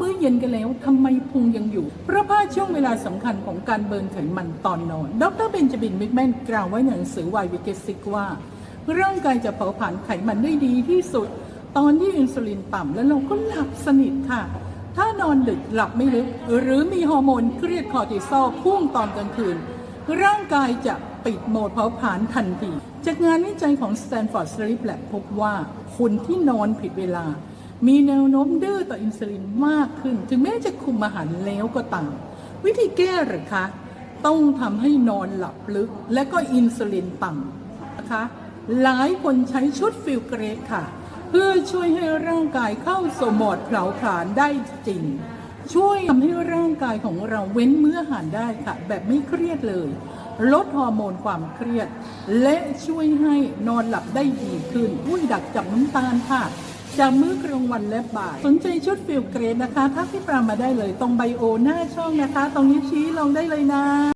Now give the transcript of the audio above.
มื้อเย็นกันแล้วทำไมพุงยังอยู่ เพราะพลาดช่วงเวลาสำคัญของการเบิร์นไขมันตอนนอน ดรเบนจามินมิกแมนกล่าวไว้ในหนังสือวายวิกเกซิกว่า ร่างกายจะเผาผลาญไขมันได้ดีที่สุด ตอนที่อินซูลินต่ำแล้วเราก็หลับสนิทค่ะ ถ้านอนดึกหลับไม่ลึก หรือมีฮอร์โมนเครียดคอร์ติซอลพุ่งตอนกลางคืน ร่างกายจะปิดโหมดเผาผลาญทันที จากงานวิจัยของ Stanford Sleep Lab พบว่าคนที่นอนผิดเวลา มีแนวโน้มดื้อต่ออินซูลินมากขึ้น ถึงแม้จะคุมอาหารแล้วก็ตามวิธีแก้หรือคะต้องทำให้นอนหลับลึก และก็อินซูลินต่ำนะคะหลายคนใช้ชุดฟิลเกรดค่ะ เพื่อช่วยให้ร่างกายเข้าสู่โหมดเผาผลาญได้จริง ช่วยทำให้ร่างกายของเราเว้นมื้ออาหารได้ค่ะ แบบไม่เครียดเลย ลดฮอร์โมนความเครียด และช่วยให้นอนหลับได้ดีขึ้นอุ้ยดักจับน้ำตาลค่ะ จากมื้อกลางวันและบ่าย สนใจชุดฟิลเกรดนะคะทักที่ปรามาได้เลย ตรงไบโอหน้าช่องนะคะ ตรงนี้ชี้ลงได้เลยนะ